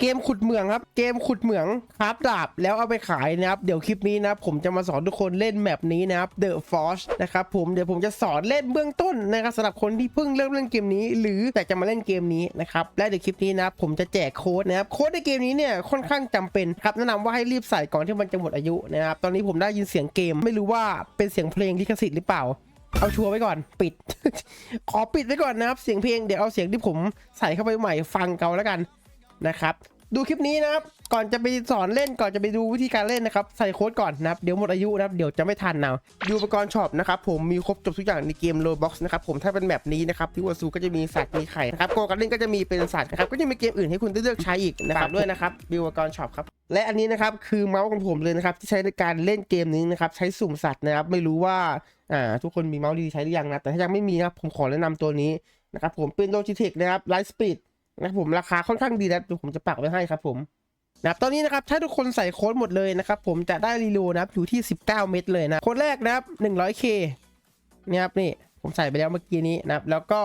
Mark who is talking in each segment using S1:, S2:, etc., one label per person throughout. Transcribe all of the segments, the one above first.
S1: เกมขุดเหมืองครับ เกมขุดเหมืองครับดาบแล้วเอาไปขายนะครับ เดี๋ยวคลิปนี้นะครับผมจะมาสอนทุกคนเล่นแมปนี้นะครับ The Force นะครับผมเดี๋ยวผมจะสอนเล่นเบื้องต้นนะครับสำหรับคนที่เพิ่งเริ่มเล่นเกมนี้ หรือแต่จะมาเล่นเกมนี้นะครับ และเดี๋ยวคลิปนี้นะครับผมจะแจกโค้ดนะครับ โค้ดในเกมนี้เนี่ยค่อนข้างจำเป็นครับแนะนำว่าให้รีบใส่ก่อนที่มันจะหมดอายุนะครับ ตอนนี้ผมได้ยินเสียงเกม ไม่รู้ว่าเป็นเสียงเพลงลิขสิทธิ์หรือเปล่าเอาชัวร์ไว้ก่อนปิด ขอปิดไว้ก่อนนะครับ เสียงเพลงเดี๋ยวเอาเสียงที่ผมใส่เข้าไปใหม่ฟังเกาแล้วกัน นะครับดูคลิปนี้นะครับก่อนจะไปสอนเล่นก่อนจะไปดูวิธีการเล่นนะครับใส่โค้ดก่อนนะครับเดี๋ยวหมดอายุนะครับเดี๋ยวจะไม่ทันนะดูอุปกรณ์ช็อปนะครับผมมีครบจบทุกอย่างในเกมโลบ็อกซ์นะครับผมถ้าเป็นแบบนี้นะครับที่วัซูก็จะมีสัตว์มีไข่นะครับโกการเล่นก็จะมีเป็นสัตว์นะครับก็จะมีเกมอื่นให้คุณได้เลือกใช้อีกนะครับด้วยนะครับมีอุปกรณ์ช็อปครับและอันนี้นะครับคือเมาส์ของผมเลยนะครับที่ใช้ในการเล่นเกมนี้นะครับใช้สุ่มสัตว์นะครับไม่รู้ว่าอ่าทุกคนมีเมาส์ดีๆใช้หรือยังนะแต่ถ้ายังไม่มีนะครับผมขอแนะนำตัวนี้นะครับผมเป็น Logitech นะครับ Light Speed นะครับผมราคาค่อนข้างดีนะผมจะปักไว้ให้ครับผมนะครับตอนนี้นะครับถ้าทุกคนใส่โค้ดหมดเลยนะครับผมจะได้รีโลนะครับอยู่ที่ 19 เม็ดเลยนะโค้ดแรกนะครับ 100k เนี่ยครับนี่ผมใส่ไปแล้วเมื่อกี้นี้นะครับ แล้วก็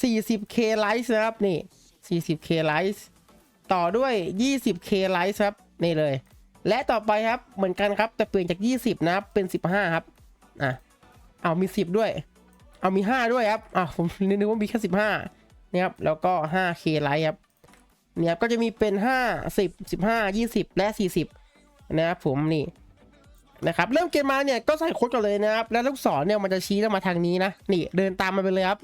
S1: 40k likes นะครับนี่ 40k likes ต่อด้วย 20k likes ครับนี่เลย และต่อไปครับเหมือนกันครับแต่เปลี่ยนจาก 20 นะครับเป็น 15 ครับอะเอามี 10 ด้วย เอามี 5 ด้วยครับอะผมนึกว่ามีแค่ 15 นะครับแล้วก็ 5k ไลท์ครับเนี่ยครับก็จะมีเป็น 5 10 15 20 และ 40 นะครับผมนี่นะครับเริ่มเกมมาเนี่ยก็ใส่โค้ดกันเลยนะครับ แล้วลูกศรเนี่ยมันจะชี้แล้วมาทางนี้นะนี่เดินตามมาไปเลยครับ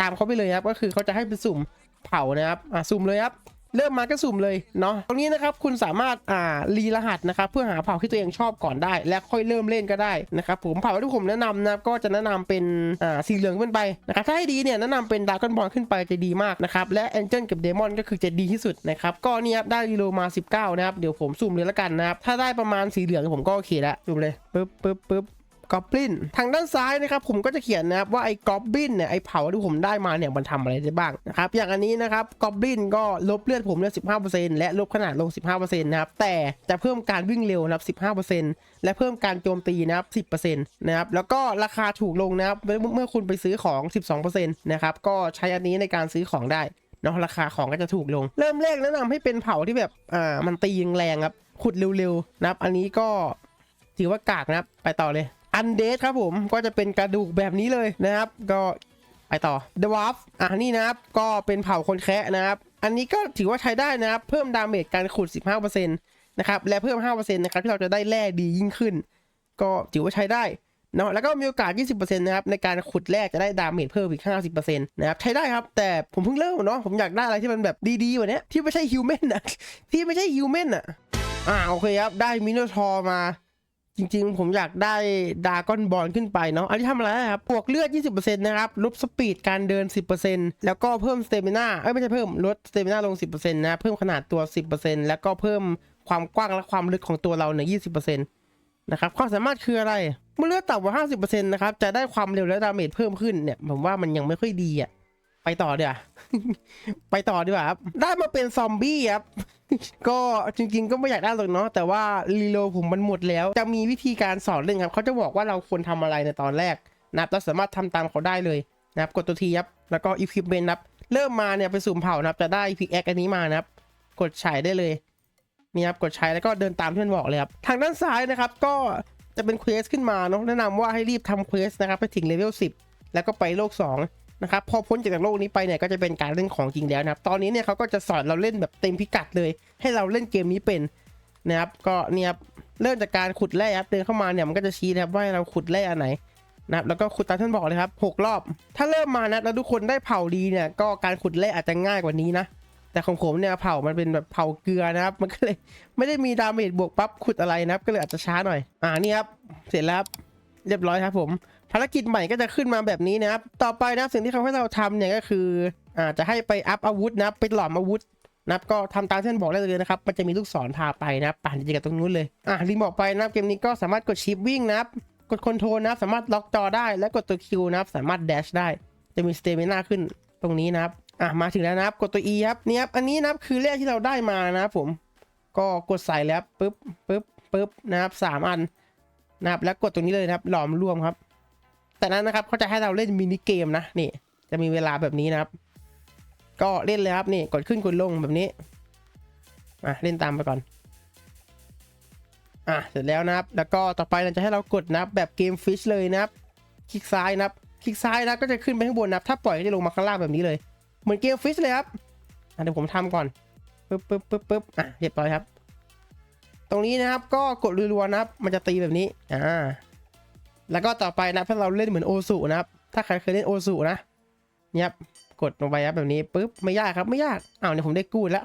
S1: ตามเขาไปเลยครับก็คือเขาจะให้เป็นสุ่มเผานะครับอะสุ่มเลยครับ เริ่มมาก็สุ่มเลยเนาะตรงนี้นะครับคุณสามารถอ่ารีรหัสนะครับเพื่อหาเผ่าที่ตัวเองชอบก่อนได้ และค่อยเริ่มเล่นก็ได้นะครับผมเผ่าที่ผมแนะนำนะก็จะแนะนำเป็นอ่าสีเหลืองขึ้นไปนะครับถ้าให้ดีเนี่ยแนะนำเป็นดาร์กอนบอลขึ้นไปจะดีมากนะครับและแองเจิลกับเดมอนก็คือจะดีที่สุดนะครับก็นี่ครับได้รีโลมา 19 นะครับเดี๋ยวผมสุ่มเลยละกันนะครับถ้าได้ประมาณสีเหลืองผมก็โอเคละสุ่มเลยปึ๊บปึ๊บปึ๊บ กอบลินทางด้านซ้ายนะครับผมก็จะเขียนนะครับว่าไอ้กอบลินเนี่ยไอ้เผาที่ผมได้มาเนี่ยมันทำอะไรได้บ้างนะครับอย่างอันนี้นะครับกอบลินก็ลบเลือดผมเลือ15%และลบขนาดลง 15%นะครับแต่จะเพิ่มการวิ่งเร็วนะครับ15%และเพิ่มการโจมตีนะครับ10%นะครับแล้วก็ราคาถูกลงนะครับเมื่อคุณไปซื้อของ 12%นะครับก็ใช้อันนี้ในการซื้อของได้เนาะราคาของก็จะถูกลง เริ่มแรกแนะนำให้เป็นเผาที่แบบอ่ามันตีแรงครับขุดเร็วๆนะครับ อันนี้ก็ถือว่ากากนะครับ ไปต่อเลย อันเดสครับผมก็จะเป็นกระดูกแบบนี้เลยนะครับ ก็ไปต่อ The w a r f อะนี่นะครับ ก็เป็นเผ่าคนแคะนะครับ อันนี้ก็ถือว่าใช้ได้นะครับ เพิ่มดาเมจการขุด 15%นะครับ และเพิ่ม 5%นะครับ ที่เราจะได้แร่ดียิ่งขึ้น ก็ถือว่าใช้ได้เนาะแล้วก็มีโอกาส 20%นะครับ ในการขุดแร่จะได้ดาเมจเพิ่มอีก 50%นะครับ ใช้ได้ครับ แต่ผมเพิ่งเริ่มเนาะ ผมอยากได้อะไรที่มันแบบดีๆกว่านี้ที่ไม่ใช่ฮิวแมนอะที่ไม่ใช่ฮิวแมนอะอ่าโอเคครับ ได้มิโนทอร์มา จริงๆ ผมอยากได้ดากอนบอลขึ้นไปเนาะ อันนี้ทำอะไรครับ บวกเลือด 20%นะครับลดสปีดการเดิน 10%แล้วก็เพิ่มสเตมิน่าเอ้ยไม่ใช่เพิ่ม ลดสเตมิน่าลง 10%นะเพิ่มขนาดตัว 10%แล้วก็เพิ่มความกว้างและความลึกของตัวเราเนี่ย20%นะครับ ความสามารถคืออะไร เมื่อเลือดต่ำกว่า 50%นะครับ จะได้ความเร็วและดาเมจเพิ่มขึ้นเนี่ย ผมว่ามันยังไม่ค่อยดีอะไปต่อเดี๋ยวไปต่อดีกว่าครับ ได้มาเป็นซอมบี้ครับ ก็จริง ๆ ก็ไม่อยากได้หรอกเนาะแต่ว่ารีโลผมมันหมดแล้ว จะมีวิธีการสอนเล่นครับเขาจะบอกว่าเราควรทำอะไรในตอนแรกนะครับเราสามารถทำตามเขาได้เลยนะครับกดตัวทีครับแล้วก็ equipment นะครับเริ่มมาเนี่ยไปสุ่มเผานะครับจะได้พิกแอคอันนี้มานะครับ กดใช้ได้เลยนี่ครับกดใช้แล้วก็เดินตามที่มันบอกเลยครับทางด้านซ้ายนะครับก็จะเป็นเควสขึ้นมาเนาะแนะนำว่าให้รีบทำเควสนะครับไปถึงเลเวล10 แล้วก็ไปโลก 2 นะครับพอพ้นจากโลกนี้ไปเนี่ยก็จะเป็นการเล่นของจริงแล้วนะครับ ตอนนี้เนี่ยเขาก็จะสอนเราเล่นแบบเต็มพิกัดเลย ให้เราเล่นเกมนี้เป็นนะครับก็เนี่ยเริ่มจากการขุดแร่ครับเดินเข้ามาเนี่ยมันก็จะชี้นะครับว่าเราขุดแร่อันไหนนะครับแล้วก็ขุดตามท่านบอกเลยครับหกรอบ ถ้าเริ่มมานะแล้วทุกคนได้เผาดีเนี่ยก็การขุดแร่อาจจะง่ายกว่านี้นะแต่ของผมเนี่ยเผามันเป็นแบบเผาเกลือนะครับ มันก็เลยไม่ได้มีดาเมจบวกปั๊บขุดอะไรนะครับ ก็เลยอาจจะช้าหน่อย อ่านี่ครับ เสร็จแล้วเรียบร้อยครับผม ภารกิจใหม่ก็จะขึ้นมาแบบนี้นะครับ ต่อไปนะครับสิ่งที่เขาให้เราทำเนี่ยก็คืออ่าจะให้ไปอัพอาวุธนะครับไปหลอมอาวุธนะครับก็ทำตามที่ท่านบอกได้เลยนะครับ มันจะมีลูกศรพาไปนะครับป่านจะกับตรงนู้นเลย อ่ารีบอกไปนะครับเกมนี้ก็สามารถกดชิปวิ่งนะครับกดคอนโทรลนะครับสามารถล็อกจอได้ และกดตัวคิวนะครับสามารถแดชได้ จะมีสเตมินาขึ้นตรงนี้นะครับ อะมาถึงแล้วนะครับกดตัว E ครับนี่ครับอันนี้นะครับคือเลขที่เราได้มานะครับผม ก็กดใส่แล้วปึ๊บปึ๊บปึ๊บนะครับสามอันนะครับแล้วกดตรงนี้เลยนะครับหลอมรวมครับ แต่นั้นนะครับเขาจะให้เราเล่นมินิเกมนะนี่ จะมีเวลาแบบนี้นะครับ ก็เล่นเลยครับนี่กดขึ้นกดลงแบบนี้อะเล่นตามไปก่อนอะเสร็จแล้วนะครับ แล้วก็ต่อไปเราจะให้เรากดนะครับแบบเกมฟิชเลยนะครับ คลิกซ้ายนะครับ คลิกซ้ายนะก็จะขึ้นไปข้างบนนะครับ ถ้าปล่อยก็จะลงมาข้างล่างแบบนี้เลย เหมือนเกมฟิชเลยครับอะเดี๋ยวผมทำก่อนปึ๊บปึ๊บปึ๊บปึ๊บอะเรียบร้อยครับ ตรงนี้นะครับก็กดรัวๆนะครับ มันจะตีแบบนี้ อ่า แล้วก็ต่อไปนะถ้าเราเล่นเหมือนโอสุนะครับ ถ้าใครเคยเล่นโอสุนะเนี่ยกดลงไปครับแบบนี้ปุ๊บไม่ยากครับไม่ยากอ้าวเนี่ยผมได้กูดแล้ว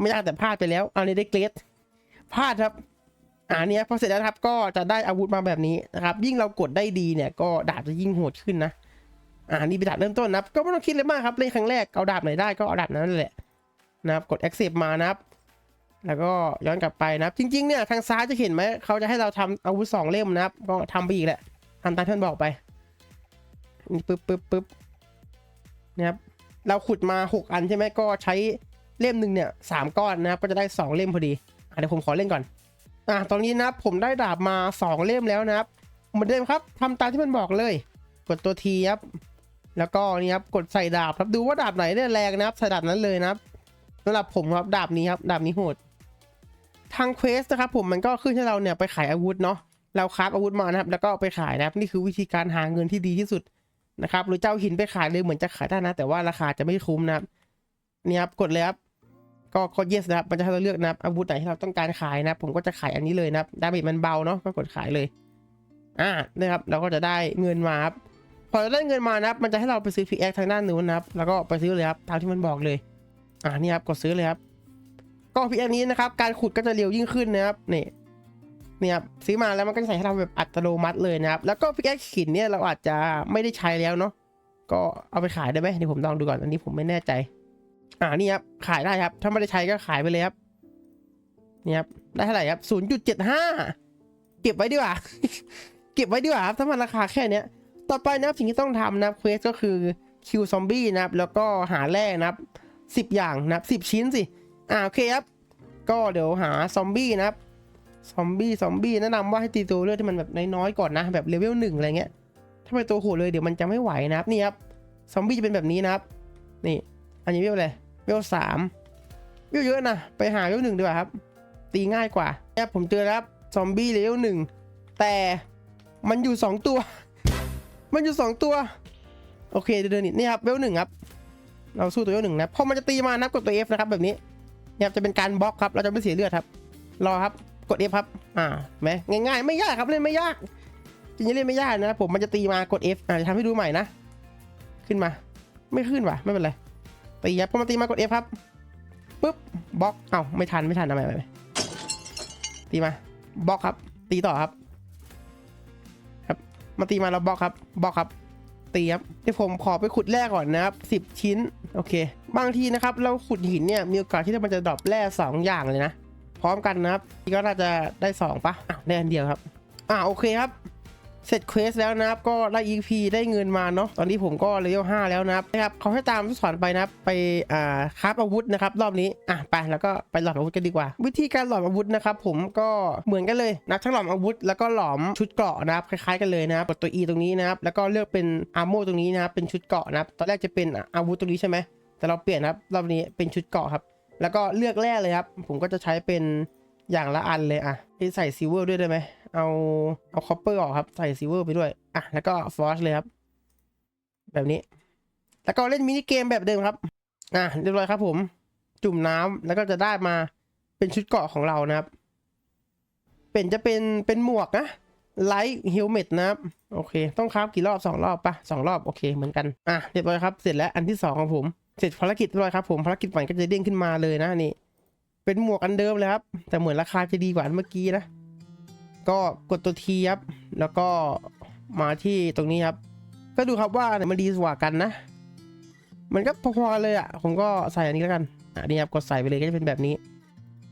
S1: ไม่ยากแต่พลาดไปแล้วเอาเนี่ยได้เกรดพลาดครับอ่าเนี่ยพอเสร็จแล้วนะครับก็จะได้อาวุธมาแบบนี้นะครับ ยิ่งเรากดได้ดีเนี่ยก็ดาบจะยิ่งโหดขึ้นนะอ่านี่เป็นดาบเริ่มต้นนะครับ ก็ไม่ต้องคิดเลยมากครับเล่นครั้งแรกเอาดาบไหนได้ก็เอาดาบนั้นแหละนะครับกด accept มานะครับ แล้วก็ย้อนกลับไปนะครับ จริง ๆ เนี่ยทางซ้ายจะเห็นไหมเขาจะให้เราทำอาวุธสองเล่มนะครับ ก็ทำไปอีกแหละ ทำตามที่มันบอกไปนี่ปึ๊บปึ๊บปึ๊บนะครับเราขุดมา 6 อันใช่ไหมก็ใช้เล่มหนึ่งเนี่ยสามก้อนนะครับก็จะได้ 2 เล่มพอดีอะเดี๋ยวผมขอเล่นก่อนอะตอนนี้นะครับผมได้ดาบมา 2 เล่มแล้วนะครับเหมือนเดิมครับทำตามที่มันบอกเลย กดตัวทีครับแล้วก็นี่ครับกดใส่ดาบครับดูว่าดาบไหนได้แรงนะครับใส่ดาบนั้นเลยนะครับสำหรับผมครับดาบนี้ครับดาบนี้โหดทางเควสนะครับผมมันก็ขึ้นให้เราเนี่ยไปขายอาวุธเนาะ เราคราฟอาวุธมานะครับ แล้วก็เอาไปขายนะครับ นี่คือวิธีการหาเงินที่ดีที่สุดนะครับ หรือเจ้าหินไปขายเลยเหมือนจะขายได้นะ แต่ว่าราคาจะไม่คุ้มนะครับนี่ครับกดเลยครับก็กด yes นะครับ มันจะให้เราเลือกนะครับอาวุธไหนที่เราต้องการขายนะผมก็จะขายอันนี้เลยนะครับดาเมจมันเบาเนาะก็กดขายเลย อ่านะครับเราก็จะได้เงินมาครับพอเราได้เงินมานะครับ มันจะให้เราไปซื้อพีแอคทางด้านนู้นนะครับ แล้วก็ไปซื้อเลยครับตามที่มันบอกเลย อ่านี่ครับกดซื้อเลยครับก็พีแอคนี้นะครับ การขุดก็จะเร็วยิ่งขึ้นนะครับนี่ เนี่ครับซื้อมาแล้วมันก็จะใส่ให้เราแบบอัตโนมัติเลยนะครับแล้วก็พีแอคหินเนี่ยเราอาจจะไม่ได้ใช้แล้วเนาะก็เอาไปขายได้ไหมเดี๋ยวผมลองดูก่อนอันนี้ผมไม่แน่ใจ อ่านี่ครับขายได้ครับ ถ้าไม่ได้ใช้ก็ขายไปเลยครับนี่ครับได้เท่าไหร่ครับศูนย์จุดเจ็ดห้าเก็บไว้ดีกว่า เก็บไว้ดีกว่าครับถ้ามันราคาแค่เนี้ย ต่อไปนะครับสิ่งที่ต้องทำนะครับเควสก็คือคิวซอมบี้นะครับ แล้วก็หาแร่นะครับสิบอย่างนะครับสิบชิ้นสิอ่าโอเคครับ ก็เดี๋ยวหาซอมบี้นะครับ ซอมบี้ซอมบี้แนะนำว่าให้ตีตัวเลือดที่มันแบบน้อยๆก่อนนะ แบบเลเวลหนึ่งอะไรเงี้ย ถ้าไปตัวโหดเลยเดี๋ยวมันจะไม่ไหวนะครับนี่ครับซอมบี้จะเป็นแบบนี้นะครับ นี่ อันนี้เวลอะไรเวลสามเวลเยอะนะไปหาเวลหนึ่งดีกว่าครับ ตีง่ายกว่าเนี่ยผมเจอแล้วครับซอมบี้เลเวลหนึ่งแต่มันอยู่สองตัว มันอยู่สองตัว โอเคเดินนี่นี่ครับเวลหนึ่งครับ เราสู้ตัวเวลหนึ่งนะพอมันจะตีมานับกดตัว F นะครับแบบนี้เนี่ยครับจะเป็นการบล็อกครับ เราจะไม่เสียเลือดครับ รอครับ กด F ครับ อ่าไหมง่ายๆ ไม่ยากครับเล่นไม่ยาก จริงๆเล่นไม่ยากนะผมมันจะตีมากด F อ่าจะทำให้ดูใหม่นะ ขึ้นมา ไม่ขึ้นว่ะ ไม่เป็นไรตีครับพอมันตีมากด F ครับปุ๊บบล็อก เอ้าไม่ทันไม่ทันทำไมไม่ตีมาบล็อกครับ ตีต่อครับ ครับ มาตีมาแล้วบล็อกครับบล็อกครับ ตีครับเดี๋ยวผมขอไปขุดแร่ก่อนนะครับสิบชิ้น โอเค บางทีนะครับ เราขุดหินเนี่ยมีโอกาสที่มันจะดรอปแร่สองอย่างเลยนะ พร้อมกันนะครับนี่ก็น่าจะได้สองปะอะได้อันเดียวครับ อ่าโอเคครับ เสร็จเควสแล้วนะครับ ก็ได้ EP ได้เงินมาเนาะ ตอนนี้ผมก็เลเวล5แล้วนะครับนะครับเขาให้ตามที่สอนไปนะครับ ไปอ่าคราฟอาวุธนะครับ รอบนี้ อะไปแล้วก็ไปหลอมอาวุธกันดีกว่า วิธีการหลอมอาวุธนะครับ ผมก็เหมือนกันเลยนะทั้งหลอมอาวุธ แล้วก็หลอมชุดเกราะนะครับ คล้ายๆกันเลยนะครับ กดตัว E ตรงนี้นะครับ แล้วก็เลือกเป็นอาร์โมตรงนี้นะครับ เป็นชุดเกราะนะครับ ตอนแรกจะเป็นอาวุธตรงนี้ใช่ไหมแต่เราเปลี่ยนนะครับ รอบนี้เป็นชุดเกราะครับ แล้วก็เลือกแร่เลยครับ ผมก็จะใช้เป็นอย่างละอันเลยอะใส่ซิลเวอร์ด้วยได้ไหมเอาเอาคอปเปอร์ออกครับใส่ซิลเวอร์ไปด้วยอะแล้วก็ฟอสเลยครับ แบบนี้ แล้วก็เล่นมินิเกมแบบเดิมครับอะเรียบร้อยครับ ผม จุ่มน้ำแล้วก็จะได้มาเป็นชุดเกาะของเรานะครับ เป็นจะเป็นเป็นหมวกนะไลท์เฮลเมตนะครับ โอเค ต้องคราฟกี่รอบสองรอบปะสองรอบ โอเคเหมือนกัน อะเรียบร้อยครับ เสร็จแล้วอันที่สองของผม เสร็จภารกิจเรียบร้อยครับผมภารกิจใหม่ก็จะเด้งขึ้นมาเลยนะนี่ เป็นหมวกอันเดิมเลยครับ แต่เหมือนราคาจะดีกว่าเมื่อกี้นะ ก็กดตัวทีครับ แล้วก็มาที่ตรงนี้ครับ ก็ดูครับว่าอันไหนมันดีกว่ากันนะ มันก็พอๆกันเลยอะ ผมก็ใส่อันนี้แล้วกันอันนี้ครับกดใส่ไปเลยก็จะเป็นแบบนี้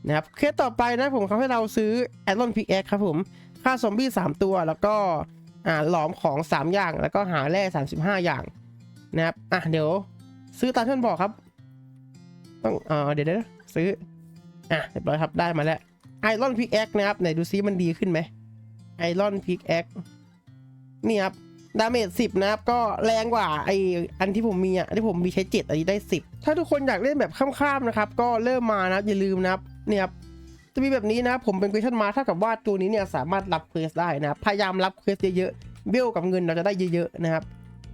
S1: นะครับเคสต่อไปนะผมเขาให้เราซื้อแอดลอนพิกแอคครับผมค่าซอมบี้3ตัวแล้วก็อ่าหลอมของ 3 อย่างแล้วก็หาแร่35 อย่างนะครับอะเดี๋ยว ซื้อตามที่มันบอกครับ ต้องเออเดี๋ยวเดี๋ยวซื้อ อะเรียบร้อยครับได้มาแล้วไอรอนพิกแอคนะครับไหนดูซิมันดีขึ้นไหมไอรอนพิกแอคนี่ครับดาเมจ10นะครับ ก็แรงกว่าไออันที่ผมมีอะที่ผมมีใช้7อันนี้ได้10ถ้าทุกคนอยากเล่นแบบข้ามๆนะครับ ก็เริ่มมานะครับอย่าลืมนะครับเนี่ยครับจะมีแบบนี้นะครับผมเป็น question mark เท่ากับว่าตัวนี้เนี่ยสามารถรับเควสได้นะพยายามรับเควสเยอะๆเบลกับเงินเราจะได้เยอะๆนะครับ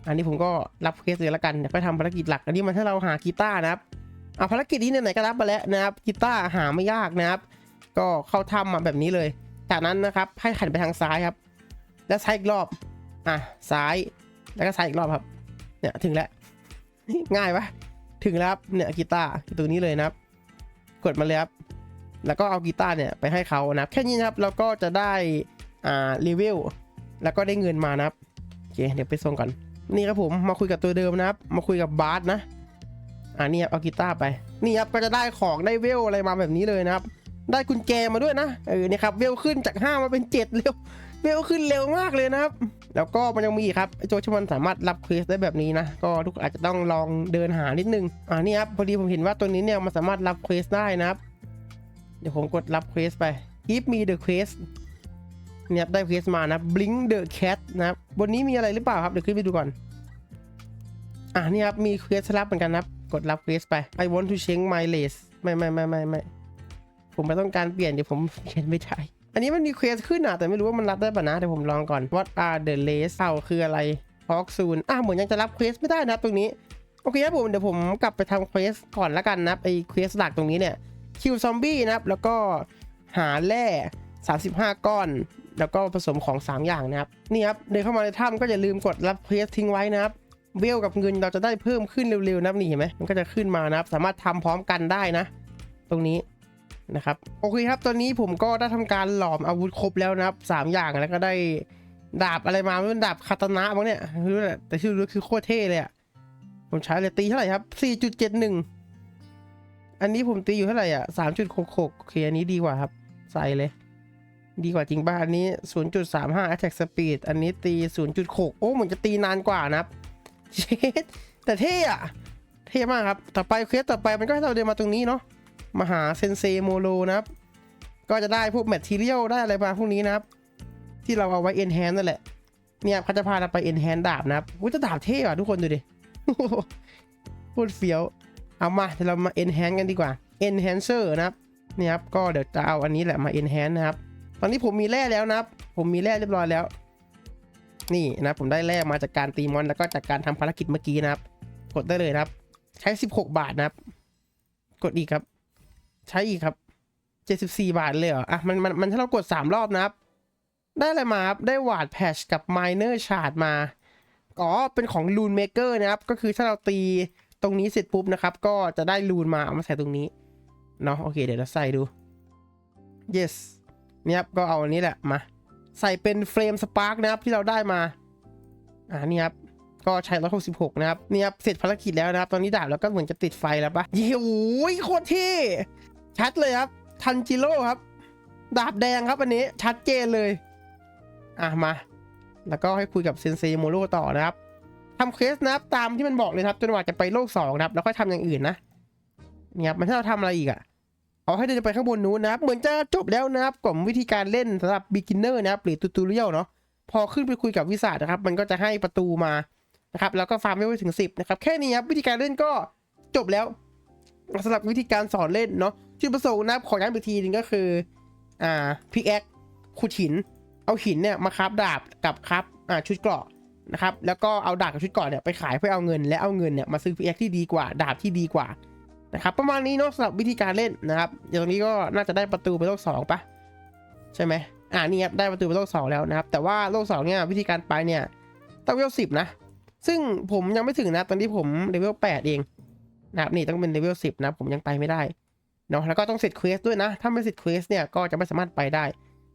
S1: อันนี้ผมก็รับเคสเลยละกันเดี๋ยวไปทำภารกิจหลัก อันนี้มันให้เราหากีตาร์นะครับเอาภารกิจนี้ไหนๆก็รับมาแล้วนะครับกีตาร์หาไม่ยากนะครับ ก็เข้าถ้ำมาแบบนี้เลย จากนั้นนะครับให้หันไปทางซ้ายครับ แล้วซ้ายอีกรอบอะซ้ายแล้วก็ซ้ายอีกรอบครับ เนี่ยถึงแล้วง่ายปะถึงแล้วครับเนี่ยกีตาร์ตัวนี้เลยนะครับ กดมาเลยครับแล้วก็เอากีตาร์เนี่ยไปให้เขานะครับ แค่นี้นะครับเราก็จะได้อ่ารีวิวแล้วก็ได้เงินมานะครับโอเคเดี๋ยวไปส่งก่อน นี่ครับผมมาคุยกับตัวเดิมนะครับ มาคุยกับบาสนะอ่านี่ครับเอากีตาร์ไปนี่ครับก็จะได้ของได้เวลอะไรมาแบบนี้เลยนะครับ ได้กุญแจมาด้วยนะเออนี่ครับเวลขึ้นจาก5มาเป็น7เร็วเวลขึ้นเร็วมากเลยนะครับ แล้วก็มันยังมีครับโจที่มันสามารถรับเควสได้แบบนี้นะก็ทุกอาจจะต้องลองเดินหานิดนึงอ่านี่ครับพอดีผมเห็นว่าตัวนี้เนี่ยมันสามารถรับเควสได้นะครับ เดี๋ยวผมกดรับเควสไป Give me the quest นี่ยครับได้เควสมานะ Blink the cat นะครับบนนี้มีอะไรหรือเปล่าครับเดี๋ยวขึ้นไปดูก่อน อ่านี่ครับมีเควสรับเหมือนกันนะครับกดรับเควสไป I want to change my race ไม่ไม่ไม่ไม่ไม่ผมไม่ต้องการเปลี่ยนเดี๋ยวผมเขียนไม่ได้อันนี้มันมีเควสขึ้นอะแต่ไม่รู้ว่ามันรับได้ป่ะนะเดี๋ยวผมลองก่อน What are the race เอาคืออะไร Talk soon อะเหมือนยังจะรับเควสไม่ได้นะตรงนี้โอเคครับผมเดี๋ยวผมกลับไปทำเควสก่อนละกันนะไอเควสหลักตรงนี้เนี่ยคิวซอมบี้นะครับแล้วก็หาแร่35 ก้อน แล้วก็ผสมของ 3 อย่างนะครับนี่ครับเดินเข้ามาในถ้ำก็อย่าลืมกดรับเควสทิ้งไว้นะครับเวลกับเงินเราจะได้เพิ่มขึ้นเร็วๆนะครับนี่เห็นไหมมันก็จะขึ้นมานะครับ สามารถทำพร้อมกันได้นะ ตรงนี้นะครับโอเคครับตอนนี้ผมก็ได้ทำการหลอมอาวุธครบแล้วนะครับสามอย่างแล้วก็ได้ดาบอะไรมาเป็นดาบคาตานะมั้งเนี่ยไม่รู้แหละแต่ชื่อรู้คือโคตรเท่เลยอะผมใช้เลยตีเท่าไหร่ครับ 4.71 อันนี้ผมตีอยู่เท่าไหร่อะ3.66โอเคอันนี้ดีกว่าครับ ใส่เลย ดีกว่าจริงป่ะอันนี้ 0.35 attack speed อันนี้ตี 0.6 โอ้เหมือนจะตีนานกว่านะครับเชดแต่เท่อะเท่มากครับ ต่อไปเควสต่อไปมันก็ให้เราเดินมาตรงนี้เนาะมาหาเซนเซโมโลนะครับ ก็จะได้พวกแมทเทียลได้อะไรมาพวกนี้นะครับ ที่เราเอาไว้ enhance นั่นแหละ เนี่ยเขาจะพาเราไป enhance ดาบนะครับอุ้ยจะดาบเท่อะทุกคนดูดิพูดเฟี้ยว เอามาเดี๋ยวเรามา enhance กันดีกว่า enhancer นะครับนี่ครับก็เดี๋ยวจะเอาอันนี้แหละมา enhance นะครับ อนนี้ผมมีแร่แล้วนะครับ ผมมีแร่เรียบร้อยแล้ว นี่นะผมได้แร่มาจากการตีมอนแล้วก็จากการทำภารกิจเมื่อกี้นะครับ กดได้เลยนะครับ ใช้ 16 บาทนะครับ กดอีกครับ ใช้อีกครับ 74 บาทเลยเหรออะมันมันมันถ้าเรากด 3 รอบนะครับ ได้อะไรมาครับ ได้วาดแพชกับไมเนอร์ชาร์ดมาอ๋อเป็นของลูนเมเกอร์นะครับ ก็คือถ้าเราตีตรงนี้เสร็จปุ๊บนะครับ ก็จะได้ลูนมาเอามาใส่ตรงนี้เนาะโอเคเดี๋ยวเราใส่ดู yes นี่ยครับก็เอาอันนี้แหละมาใส่เป็นเฟรมสปาร์กนะครับที่เราได้มา อ่านี่ครับก็ใช้166 นะครับนี่ครับเสร็จภารกิจแล้วนะครับ ตอนนี้ดาบแล้วก็เหมือนจะติดไฟแล้วปะเย้โอ้ยโคตรเท่ชัดเลยครับ ทันจิโร่ครับ ดาบแดงครับอันนี้ชัดเจนเลย อะมา แล้วก็ให้คุยกับเซนเซโมโรต่อนะครับทำเควสนะครับตามที่มันบอกเลยครับจนกว่าจะไปโลก2นะครับ แล้วค่อยทำอย่างอื่นนะเนี่ยครับมันให้เราทำอะไรอีกอะ่ะ เอาให้เดินไปข้างบนนู้นนะครับ เหมือนจะจบแล้วนะครับกล่อมวิธีการเล่นสำหรับ beginner นะครับหรือ tutorial เนาะพอขึ้นไปคุยกับวิสาดนะครับ มันก็จะให้ประตูมานะครับ แล้วก็ฟาร์มไม่ไว้ถึง 10 นะครับ แค่นี้ครับวิธีการเล่นก็จบแล้วสำหรับวิธีการสอนเล่นเนาะจุดประสงค์นะครับขอย้ำอีกทีหนึงก็คืออ่าพิกแอคขุดหิน เอาหินเนี่ยมาคราฟดาบกับคราฟอ่าชุดเกราะนะครับ แล้วก็เอาดาบกับชุดเกราะเนี่ยไปขายเพื่อเอาเงิน และเอาเงินเนี่ยมาซื้อพิกแอคที่ดีกว่า ดาบที่ดีกว่า นะครับประมาณนี้เนาะสำหรับวิธีการเล่นนะครับเดี๋ยวตรงนี้ก็น่าจะได้ประตูไปโลกสองปะใช่ไหมอ่านี่ครับได้ประตูไปโลกสองแล้วนะครับแต่ว่าโลกสองเนี่ยวิธีการไปเนี่ยต้องเลเวลสิบนะซึ่งผมยังไม่ถึงนะตอนนี้ผมเลเวลแปดเองนะครับนี่ต้องเป็นเลเวลสิบนะผมยังไปไม่ได้เนาะแล้วก็ต้องเสร็จเควสด้วยนะ ถ้าไม่เสร็จเควสเนี่ยก็จะไม่สามารถไปได้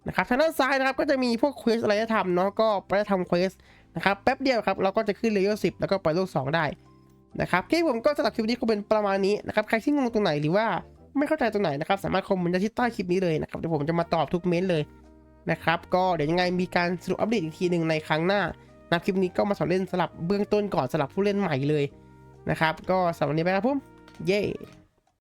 S1: นะครับทางด้านซ้ายนะครับก็จะมีพวกเควสอะไรให้ทำเนาะก็ไปทำเควสนะครับแป๊บเดียวครับเราก็จะขึ้นเลเวลสิบแล้วก็ไปโลกสองได้ นะครับคลิปผมก็สำหรับคลิปนี้ก็เป็นประมาณนี้นะครับใครที่งงตรงไหนหรือว่าไม่เข้าใจตรงไหนนะครับ สามารถคอมเมนต์ได้ที่ใต้คลิปนี้เลยนะครับเดี๋ยวผมจะมาตอบทุกเม้นต์เลยนะครับก็เดี๋ยวยังไงมีการสรุปอัปเดตอีกทีหนึ่งในครั้งหน้านะครับคลิปนี้ก็มาสอนเล่นสลับเบื้องต้นก่อนสลับผู้เล่นใหม่เลยนะครับ ก็สำหรับวันนี้ไปครับผมเย้